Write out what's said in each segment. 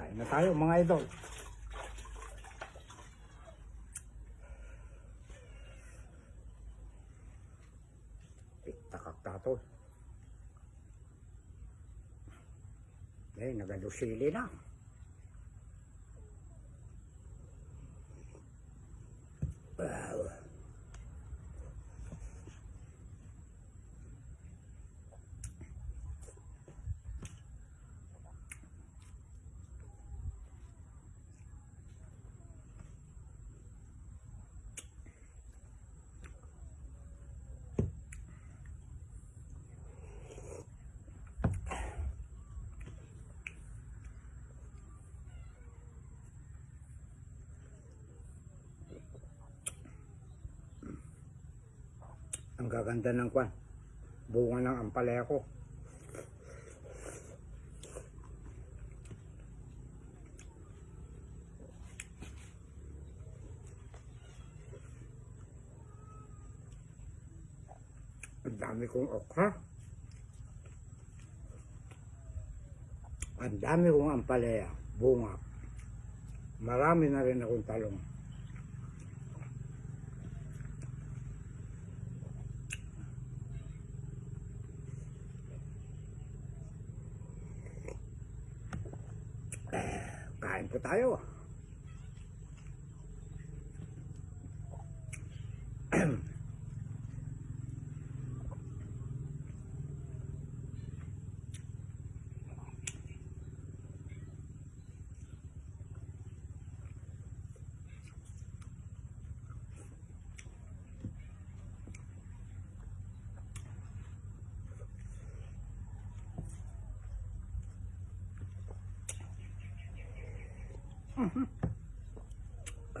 Kain na tayo mga idol. Tiktakak tato. Eh, nagalusili na. Ang gaganda ng kwan. Bunga ng ampalaya ko. Ang dami kong okra. Ang dami kong ampalaya. Bunga. Marami na rin akong talong. Kain po tayo.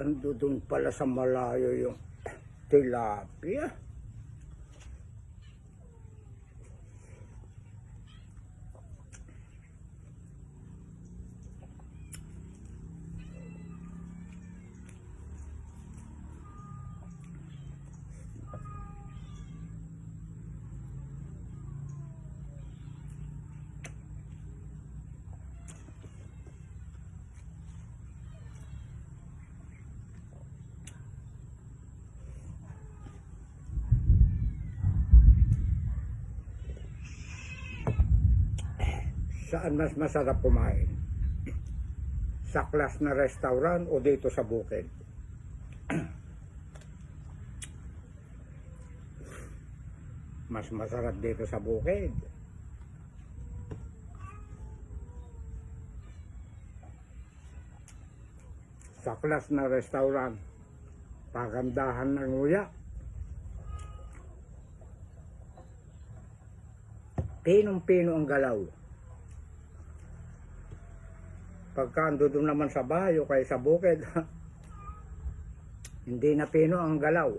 Ando doon pala sa malayo yung tilapia. Saan mas masarap kumain? Sa class na restaurant o dito sa bukid? mas masarap dito sa bukid. Sa class na restaurant, pagandahan ng nguya. Pinong-pino ang galaw. Pagka ando doon naman sa bahay o sa bukid, hindi na pino ang galaw.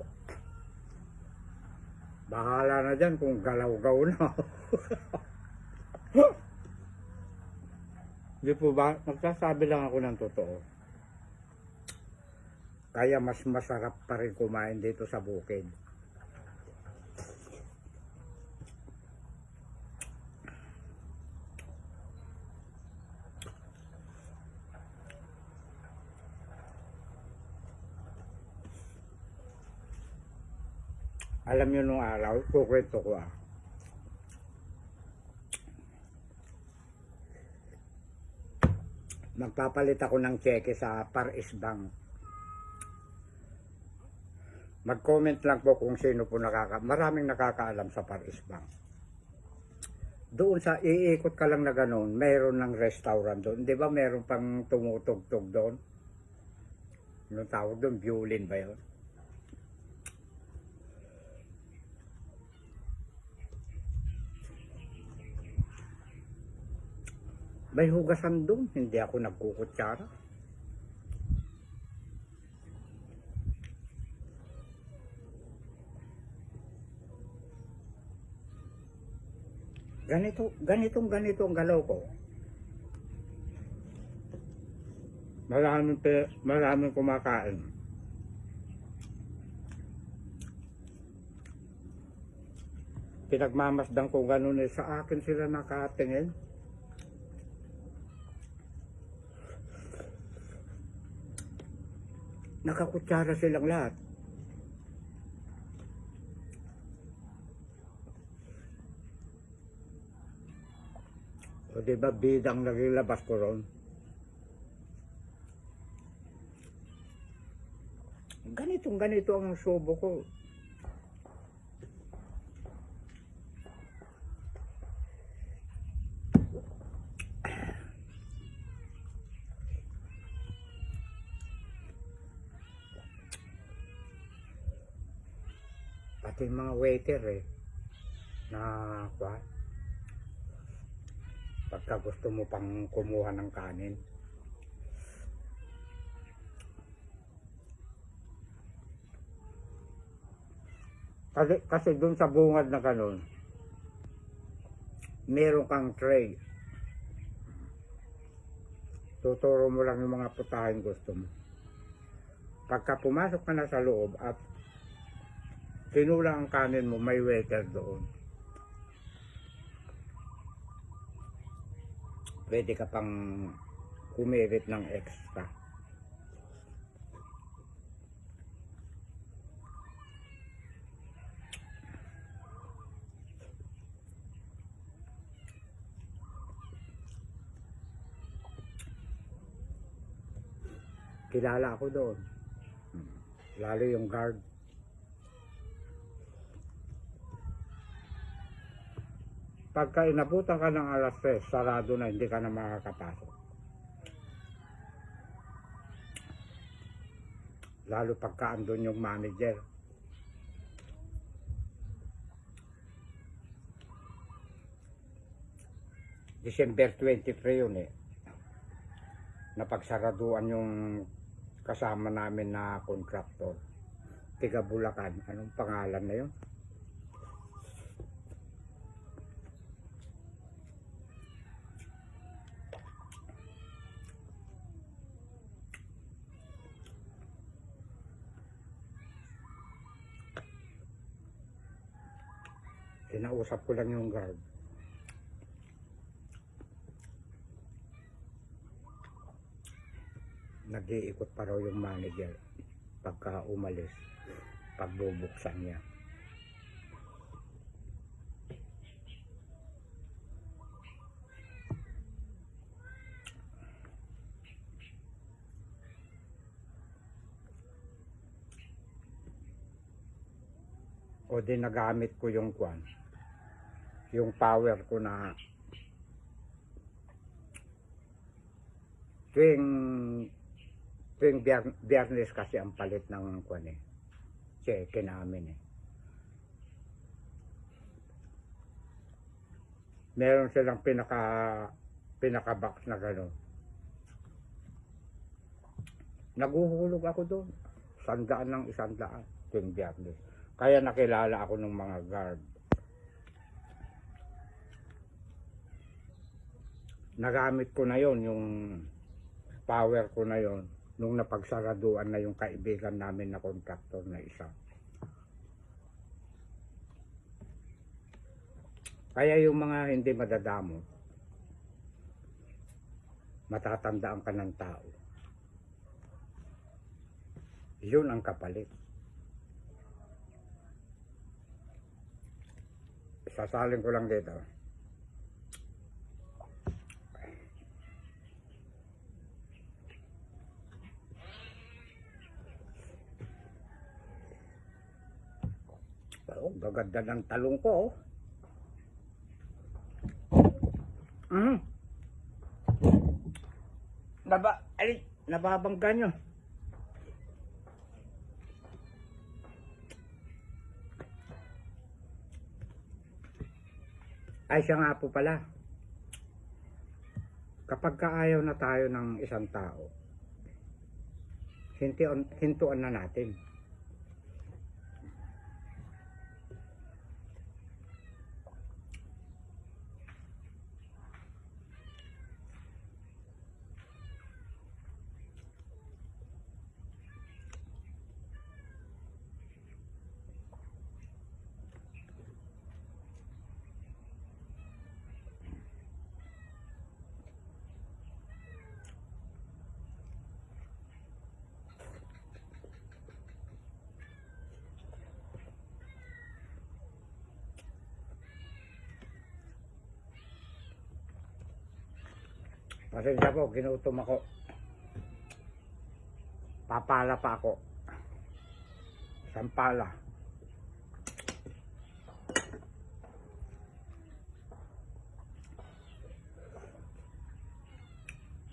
Bahala na dyan kung galaw-gaw na. Di po ba? Magsasabi lang ako ng totoo. Kaya mas masarap pa rin kumain dito sa bukid. Alam nyo nung araw, kukwento ko ah. Magpapalit ako ng cheque sa Paris Bank. Mag-comment lang po kung sino po nakaka... Maraming nakakaalam sa Paris Bank. Doon sa iikot ka lang na ganun, mayroon ng restaurant doon. Di ba mayroon pang tumutugtog doon? Anong tawag doon? Violin ba yun? May hugasan doon, hindi ako nagkukutsara. Ganito, ganitong ganito ang galaw ko. Maraming, maraming kumakain. Pinagmamasdan ko ganun eh, sa akin sila nakatingin. Nakakutsara silang lahat. O di ba bidang nagilabas ko ron? Ganitong ganito ang subo ko. Pati yung mga waiter eh. Na kwa. Pagka gusto mo pang kumuha ng kanin. Kasi, kasi dun sa bungad na ganun, meron kang tray. Tuturo mo lang yung mga putahin gusto mo. Pagka pumasok ka na sa loob at kinulang ang kanin mo, may waiter doon. Pwede ka pang kumirit ng extra. Kilala ako doon. Hmm. Lalo yung guard. Pagka inabutan ka ng alas 3, sarado na, hindi ka na makakapasok. Lalo pagka andun yung manager. December 23 yun eh. Napagsaraduan yung kasama namin na contractor. Tiga Bulacan. Anong pangalan na yun? Kinausap ko lang yung guard. Nag-iikot pa raw yung manager pagka umalis, pagbubuksan niya. O di nagamit ko yung kwan, yung power ko na tuwing tuwing biyer- biyernes kasi ang palit ng kwan eh. Cheque namin eh. Meron silang pinaka pinaka box na gano'n. Naguhulog ako doon. Sandaan ng isang daan tuwing biyernes. Kaya nakilala ako ng mga guard. Nagamit ko na yon yung power ko na yon nung napagsaraduan na yung kaibigan namin na contractor na isa. Kaya yung mga hindi madadamo, matatandaan ka ng tao. Yun ang kapalit. Sasalin ko lang dito. Oh, gaganda ng talong ko. Oh. Mm. Naba, ay, nababangga nyo. Ay, siya nga po pala. Kapag kaayaw na tayo ng isang tao, hintuan, hintuan na natin. Pasensya po, ginutom ako. Papala pa ako. Sampala.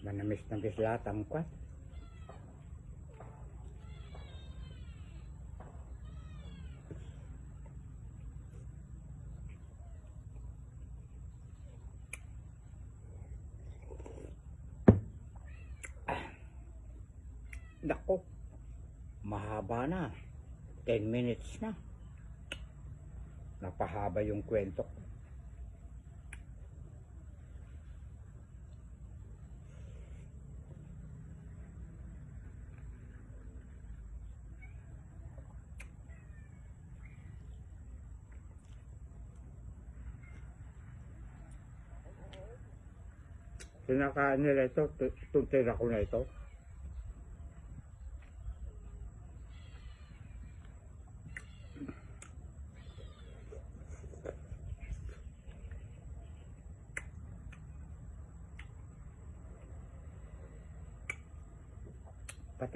Manamis-namis lahat ang kwan. Nako, mahaba na. 10 minutes na. Napahaba yung kwento ko. Sinakain nila ito, tu- itong tira ko na ito.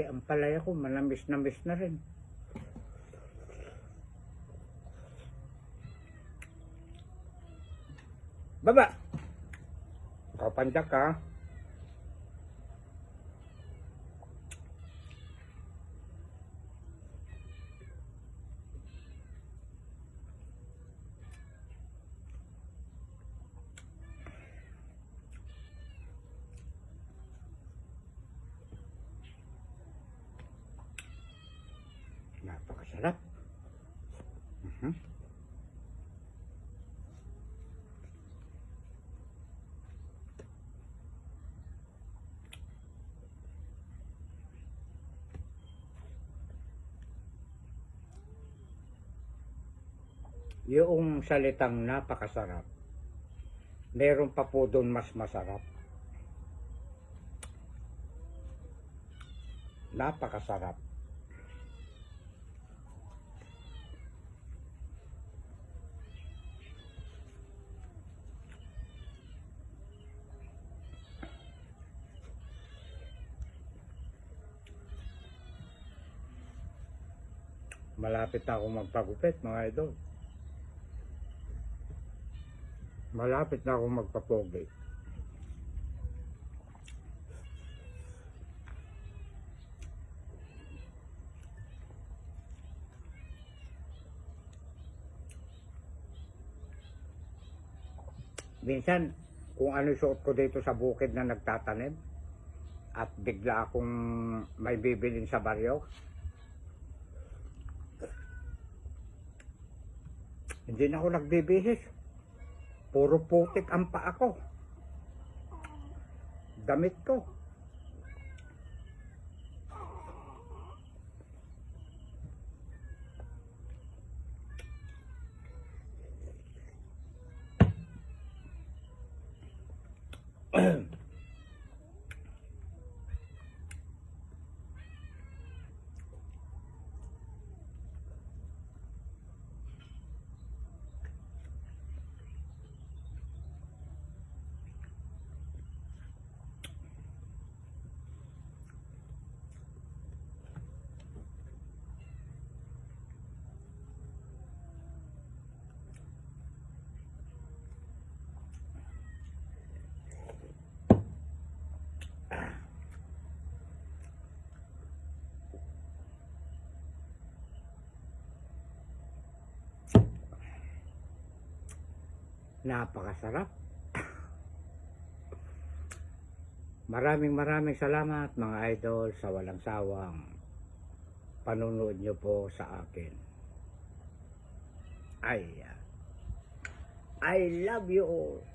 Pati ang palaya ko, manamis-namis na rin. Baba! Kapandak ka. Napakasarap. Mhm. Yung salitang napakasarap, meron pa po doon mas masarap. Napakasarap. Malapit na ako magpagupit, mga idol. Malapit na ako magpapogi. Minsan, kung ano suot ko dito sa bukid na nagtatanim, at bigla akong may bibilin sa baryo, Hindi na ako nagbibihis. Puro putik ang paa ko. Damit ko. Napakasarap. Maraming maraming salamat mga idol sa walang sawang panunood nyo po sa akin. Ay, I love you all.